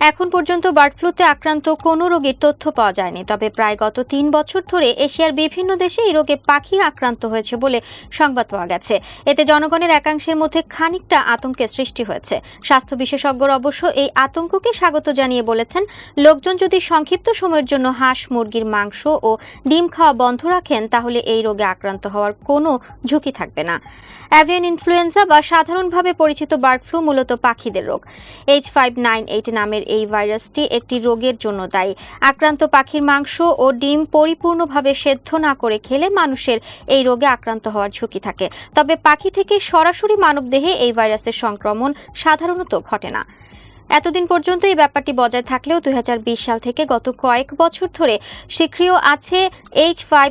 এখন পর্যন্ত বার্ড ফ্লুতে আক্রান্ত কোনো রোগীর তথ্য পাওয়া যায়নি, তবে প্রায় গত তিন বছর ধরে এশিয়ার বিভিন্ন দেশে এই রোগে পাখি আক্রান্ত হয়েছে বলে সংবাদ পাওয়া গেছে। এতে জনগণের একাংশের মধ্যে খানিকটা আতঙ্কের সৃষ্টি হয়েছে। স্বাস্থ্য বিশেষজ্ঞরা অবশ্য এই আতঙ্ককে স্বাগত জানিয়ে বলেছেন, লোকজন যদি সংক্ষিপ্ত সময়ের জন্য হাঁস, মুরগির মাংস ও ডিম খাওয়া বন্ধ রাখেন, তাহলে এই রোগে আক্রান্ত হওয়ার কোনো ঝুঁকি থাকবে না। অ্যাভিয়ান ইনফ্লুয়েঞ্জা বা সাধারণভাবে পরিচিত বার্ড ফ্লু মূলত পাখিদের রোগ। এইচ ফাইভ নাইন এইট নামের এই ভাইরাসটি একটি রোগের জন্য দায়ী। আক্রান্ত পাখির মাংস ও ডিম পরিপূর্ণভাবে সেদ্ধ না করে খেলে মানুষের এই রোগে আক্রান্ত হওয়ার ঝুঁকি থাকে। তবে পাখি থেকে সরাসরি মানবদেহে এই ভাইরাসের সংক্রমণ সাধারণত ঘটে না। এতদিন পর্যন্ত এই ব্যাপারটি বজায় থাকলেও দুই হাজার বিশ সাল থেকে গত কয়েক বছর ধরে সক্রিয় আছে এইচ ফাইভ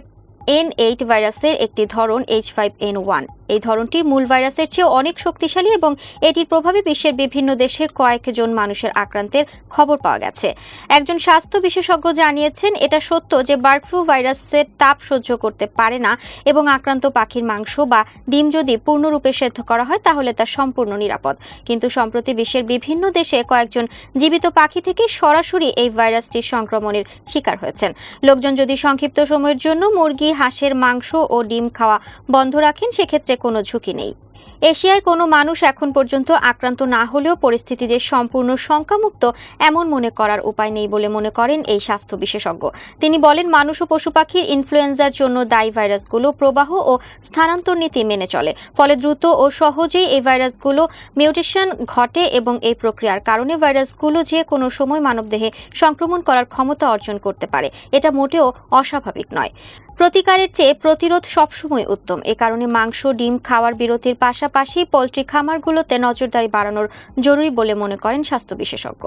এন এইট ভাইরাসের একটি ধরন এইচ ফাইভ এন ওয়ান। এই ধরনটি মূল ভাইরাসের চেয়ে অনেক শক্তিশালী এবং এটির প্রভাবে বিশ্বের বিভিন্ন দেশে কয়েকজন মানুষের আক্রান্তের খবর পাওয়া গেছে। একজন স্বাস্থ্য বিশেষজ্ঞ জানিয়েছেন, এটা সত্য যে বার্ড ফ্লু ভাইরাসের তাপ সহ্য করতে পারে না এবং আক্রান্ত পাখির মাংস বা ডিম যদি পূর্ণরূপে সেদ্ধ করা হয়, তাহলে তা সম্পূর্ণ নিরাপদ। কিন্তু সম্প্রতি বিশ্বের বিভিন্ন দেশে কয়েকজন জীবিত পাখি থেকে সরাসরি এই ভাইরাসটির সংক্রমণের শিকার হয়েছেন। লোকজন যদি সংক্ষিপ্ত সময়ের জন্য মুরগি, হাঁসের মাংস ও ডিম খাওয়া বন্ধ রাখেন, সেক্ষেত্রে কোনো ঝুঁকি নেই। এশিয়ায় কোনো মানুষ এখন পর্যন্ত আক্রান্ত না হলেও পরিস্থিতি যে সম্পূর্ণ শঙ্কামুক্ত, এমন মনে করার উপায় নেই বলে মনে করেন এই স্বাস্থ্য বিশেষজ্ঞ। তিনি বলেন, মানুষ ও পশু পাখির ইনফ্লুয়েঞ্জার জন্য দায়ী ভাইরাসগুলো প্রবাহ ও স্থানান্তর নীতি মেনে চলে। ফলে দ্রুত ও সহজেই এই ভাইরাসগুলো মিউটেশন ঘটে এবং এই প্রক্রিয়ার কারণে ভাইরাসগুলো যে কোনো সময় মানবদেহে সংক্রমণ করার ক্ষমতা অর্জন করতে পারে, এটা মোটেও অস্বাভাবিক নয়। প্রতিকারের চেয়ে প্রতিরোধ সবসময় উত্তম। এ কারণে মাংস, ডিম, খাওয়ার বিরতির পাশাপাশি পোলট্রি খামারগুলোতে নজরদারি বাড়ানোর জরুরি বলে মনে করেন স্বাস্থ্য বিশেষজ্ঞ।